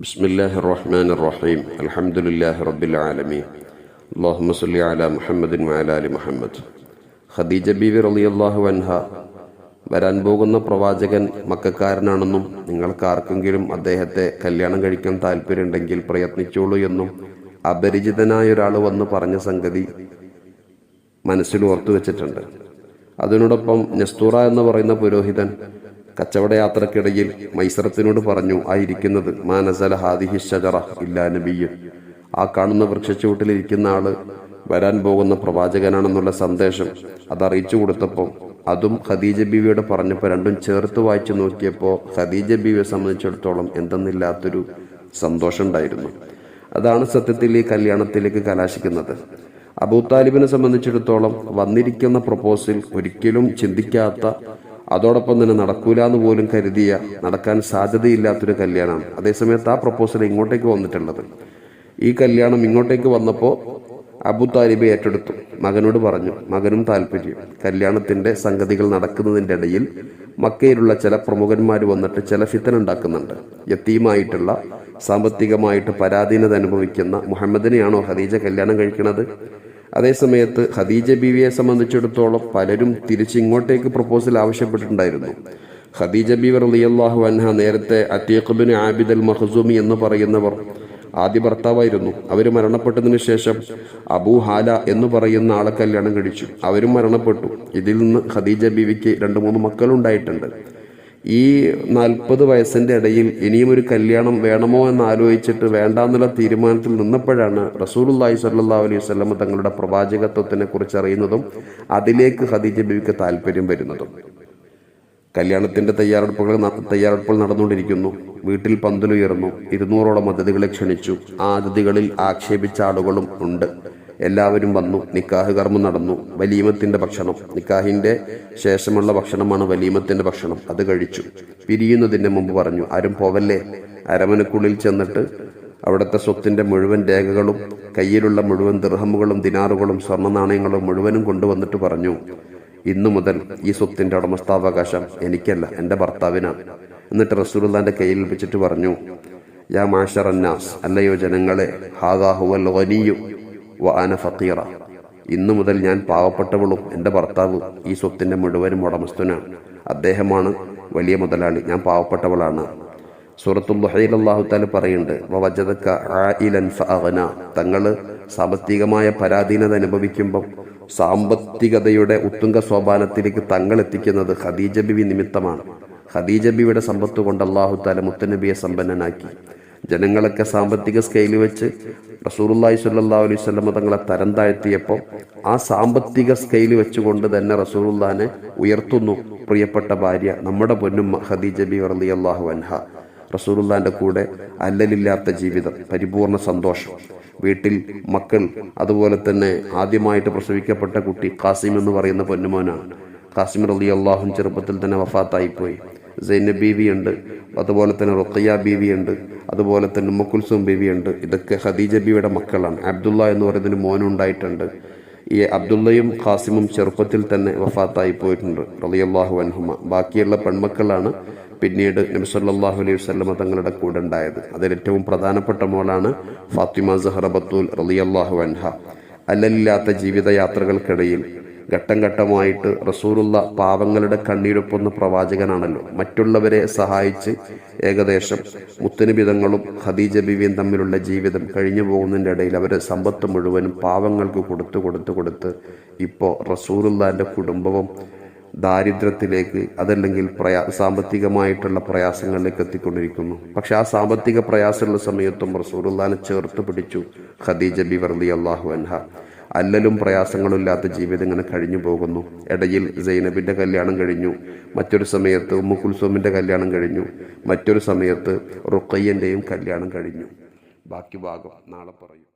بسم الله الرحمن الرحيم الحمد لله رب العالمين اللهم صل على محمد وعلى آل محمد ഖദീജ ബീവി റളിയല്ലാഹു അൻഹ വരാൻ പോകുന്ന പ്രവാചകൻ മക്കാരനാണെന്നും നിങ്ങൾക്ക് ആർക്കെങ്കിലും അദ്ദേഹത്തെ കല്യാണം കഴിക്കാൻ താല്പര്യമുണ്ടെങ്കിൽ പ്രയത്നിച്ചോളൂ എന്നും അപരിചിതനായ ഒരാൾ വന്ന് പറഞ്ഞ സംഗതി മനസ്സിൽ ഓർത്തു വെച്ചിട്ടുണ്ട് അതിനോടൊപ്പം നസ്തൂറ എന്ന് പറയുന്ന പുരോഹിതൻ കച്ചവട യാത്രക്കിടയിൽ മൈസറത്തിനോട് പറഞ്ഞു ആയിരിക്കുന്നത് മാനസല ഹാദിഹി ഷജറ ഇല്ലാ നബിയ്. ആ കാണുന്ന വൃക്ഷച്ചുവട്ടിലിരിക്കുന്ന ആൾ വരാൻ പോകുന്ന പ്രവാചകനാണെന്നുള്ള സന്ദേശം അത് അറിയിച്ചു കൊടുത്തപ്പോൾ അതും ഖദീജ ബീവിയോട് പറഞ്ഞപ്പോൾ രണ്ടും ചേർത്ത് വായിച്ചു നോക്കിയപ്പോൾ ഖദീജ ബീവിയെ സംബന്ധിച്ചിടത്തോളം എന്തെന്നില്ലാത്തൊരു സന്തോഷമുണ്ടായിരുന്നു അതാണ് സത്യത്തിൽ ഈ കല്യാണത്തിലേക്ക് കലാശിക്കുന്നത്. അബൂ താലിബിനെ സംബന്ധിച്ചിടത്തോളം വന്നിരിക്കുന്ന പ്രപ്പോസൽ ഒരിക്കലും ചിന്തിക്കാത്ത അതോടൊപ്പം തന്നെ നടക്കൂല എന്ന് പോലും കരുതിയ നടക്കാൻ സാധ്യതയില്ലാത്തൊരു കല്യാണമാണ്. അതേസമയത്ത് ആ പ്രപ്പോസൽ ഇങ്ങോട്ടേക്ക് വന്നിട്ടുള്ളത്. ഈ കല്യാണം ഇങ്ങോട്ടേക്ക് വന്നപ്പോൾ അബു താലിബ് ഏറ്റെടുത്തു. മകനോട് പറഞ്ഞു മകനും താല്പര്യം. കല്യാണത്തിന്റെ സംഗതികൾ നടക്കുന്നതിന്റെ ഇടയിൽ മക്കയിലുള്ള ചില പ്രമുഖന്മാർ വന്നിട്ട് ചില ഫിത്തൻ ഉണ്ടാക്കുന്നുണ്ട്. യത്തീമായിട്ടുള്ള സാമ്പത്തികമായിട്ട് പരാധീനത അനുഭവിക്കുന്ന മുഹമ്മദിനെയാണോ ഖദീജ കല്യാണം കഴിക്കുന്നത് അതേസമയത്ത് ഖദീജ ബീവിയെ സംബന്ധിച്ചിടത്തോളം പലരും തിരിച്ചിങ്ങോട്ടേക്ക് പ്രപ്പോസൽ ആവശ്യപ്പെട്ടിട്ടുണ്ടായിരുന്നു. ഖദീജ ബീവർ റളിയല്ലാഹു അൻഹ നേരത്തെ അത്തീഖ് ആബിദൽ മഖ്സൂമി എന്ന് പറയുന്നവർ ആദ്യ ഭർത്താവായിരുന്നു. അവർ മരണപ്പെട്ടതിന് ശേഷം അബൂ ഹാല എന്ന് പറയുന്ന ആളെ കല്യാണം കഴിച്ചു. അവരും മരണപ്പെട്ടു. ഇതിൽ നിന്ന് ഖദീജ ബീവിക്ക് രണ്ട് മൂന്ന് മക്കളുണ്ടായിട്ടുണ്ട്. ഈ നാൽപ്പത് വയസ്സിന്റെ ഇടയിൽ ഇനിയും ഒരു കല്യാണം വേണമോ എന്ന് ആലോചിച്ചിട്ട് വേണ്ടാന്നുള്ള തീരുമാനത്തിൽ നിന്നപ്പോഴാണ് റസൂലുല്ലാഹി സല്ലാ അലൈഹി വസല്ലം തങ്ങളുടെ പ്രവാചകത്വത്തിനെ കുറിച്ച് അറിയുന്നതും അതിലേക്ക് ഹദീജ ബിബിക്ക് താല്പര്യം വരുന്നതും. കല്യാണത്തിന്റെ തയ്യാറെടുപ്പുകൾ തയ്യാറെടുപ്പുകൾ നടന്നുകൊണ്ടിരിക്കുന്നു. വീട്ടിൽ പന്തലുയർന്നു. ഇരുന്നൂറോളം അതിഥികളെ ക്ഷണിച്ചു. ആ അതിഥികളിൽ ആക്ഷേപിച്ച ആളുകളും ഉണ്ട്. എല്ലാവരും വന്നു. നിക്കാഹ് കർമ്മം നടന്നു. വലീമത്തിന്റെ ഭക്ഷണം. നിക്കാഹിന്റെ ശേഷമുള്ള ഭക്ഷണമാണ് വലീമത്തിന്റെ ഭക്ഷണം. അത് കഴിച്ചു. പിരിയുന്നതിന് മുമ്പ് പറഞ്ഞു ആരും പോവല്ലേ? അരമനക്കുള്ളിൽ ചെന്നിട്ട് അവിടുത്തെ സ്വത്തിന്റെ മുഴുവൻ രേഖകളും കയ്യിലുള്ള മുഴുവൻ ദൃഹമുകളും ദിനാറുകളും സ്വർണ നാണയങ്ങളും മുഴുവനും കൊണ്ടുവന്നിട്ട് പറഞ്ഞു ഇന്നു മുതൽ ഈ സ്വത്തിന്റെ ഉടമസ്ഥാവകാശം എനിക്കല്ല എന്റെ ഭർത്താവിനാണ്. എന്നിട്ട് റസൂലുള്ളാന്റെ കയ്യിൽ ഏൽപ്പിച്ചിട്ട് പറഞ്ഞു യാ മാഷർ അന്നാസ് അല്ലയോ ജനങ്ങളെ ഹാദാഹുവൽ ഖനിയു വ അന ഫക്കീറ ഇന്നു മുതൽ ഞാൻ പാവപ്പെട്ടവളും എന്റെ ഭർത്താവ് ഈ സ്വത്തിന്റെ മുഴുവനും ഉടമസ്ഥനാണ്. അദ്ദേഹമാണ് വലിയ മുതലാളി. ഞാൻ പാവപ്പെട്ടവളാണ്. സൂറത്തുൽ അള്ളാഹു താല പറയുന്നുണ്ട് തങ്ങൾ ആയിലൻ ഫഅന തങ്ങൾ സാമ്പത്തികമായ പരാധീനത അനുഭവിക്കുമ്പോൾ സാമ്പത്തികതയുടെ ഉത്തുംഗ സോപാനത്തിലേക്ക് തങ്ങൾ എത്തിക്കുന്നത് ഖദീജ ബിവി നിമിത്തമാണ്. ഖദീജ സമ്പത്ത് കൊണ്ട് അള്ളാഹു താല മുത്തനബിയെ സമ്പന്നനാക്കി. ജനങ്ങളൊക്കെ സാമ്പത്തിക സ്കെയിൽ വെച്ച് റസൂറുല്ലായി സല്ലാ അലൈഹി സ്വലമ തങ്ങളെ തരം താഴ്ത്തിയപ്പോൾ ആ സാമ്പത്തിക സ്കെയിൽ വെച്ചുകൊണ്ട് തന്നെ റസൂറുല്ലാനെ ഉയർത്തുന്നു പ്രിയപ്പെട്ട ഭാര്യ നമ്മുടെ പൊന്നും ഖദീജ ബി റലി അള്ളാഹു അൻഹ. റസൂറുല്ലാന്റെ കൂടെ അല്ലലില്ലാത്ത ജീവിതം പരിപൂർണ സന്തോഷം. വീട്ടിൽ മക്കൾ അതുപോലെ തന്നെ ആദ്യമായിട്ട് പ്രസവിക്കപ്പെട്ട കുട്ടി കാസിം എന്ന് പറയുന്ന പൊന്നുമോനാണ്. കാസിം റലി അള്ളാഹും ചെറുപ്പത്തിൽ തന്നെ വഫാത്തായിപ്പോയി. സൈന ബീവി ഉണ്ട് അതുപോലെ തന്നെ റുഖയ്യ ബീവി ഉണ്ട് അതുപോലെ തന്നെ ഉമ്മക്കുൽസും ബീവി ഉണ്ട് ഇതൊക്കെ ഖദീജ ബീവിയുടെ മക്കളാണ്. അബ്ദുള്ള എന്ന് പറയുന്നതിന് മോനുണ്ടായിട്ടുണ്ട് ഈ അബ്ദുള്ളയും ഖാസിമും ചെറുപ്പത്തിൽ തന്നെ വഫാത്തായി പോയിട്ടുണ്ട് റളിയല്ലാഹു അൻഹുമ. ബാക്കിയുള്ള പെൺമക്കളാണ് പിന്നീട് നബി സല്ലല്ലാഹു അലൈഹി വസ്ലമ തങ്ങളുടെ കൂടെ ഉണ്ടായത്. അതിൽ ഏറ്റവും പ്രധാനപ്പെട്ട മോളാണ് ഫാത്തിമ സഹറബത്തുൽ റളിയല്ലാഹു അൻഹ. അല്ലല്ലാത്ത ജീവിതയാത്രകൾക്കിടയിൽ ഘട്ടം ഘട്ടമായിട്ട് റസൂലുള്ള പാവങ്ങളുടെ കണ്ണീരൊപ്പുന്ന പ്രവാചകനാണല്ലോ. മറ്റുള്ളവരെ സഹായിച്ച് ഏകദേശം മുത്തനുബിതങ്ങളും ഖദീജ ബിവിയും തമ്മിലുള്ള ജീവിതം കഴിഞ്ഞു പോകുന്നതിന്റെ ഇടയിൽ അവരെ സമ്പത്ത് മുഴുവനും പാവങ്ങൾക്ക് കൊടുത്തു കൊടുത്ത് കൊടുത്ത് ഇപ്പോൾ റസൂലുള്ളാന്റെ കുടുംബവും ദാരിദ്ര്യത്തിലേക്ക് അതല്ലെങ്കിൽ പ്രയാ സാമ്പത്തികമായിട്ടുള്ള പ്രയാസങ്ങളിലേക്ക് എത്തിക്കൊണ്ടിരിക്കുന്നു. പക്ഷെ ആ സാമ്പത്തിക പ്രയാസമുള്ള സമയത്തും റസൂറുല്ലാനെ ചേർത്ത് പിടിച്ചു ഖദീജ ബി വർദി അള്ളാഹു അൻഹ. അല്ലലും പ്രയാസങ്ങളും ഇല്ലാത്ത ജീവിതം ഇങ്ങനെ കഴിഞ്ഞു പോകുന്നു. ഇടയിൽ സൈനബിന്റെ കല്യാണം കഴിഞ്ഞു. മറ്റൊരു സമയത്ത് ഉമ്മു കുൽസോമിന്റെ കല്യാണം കഴിഞ്ഞു. മറ്റൊരു സമയത്ത് റുക്കയ്യന്റെയും കല്യാണം കഴിഞ്ഞു. ബാക്കി ഭാഗം നാളെ പറയും.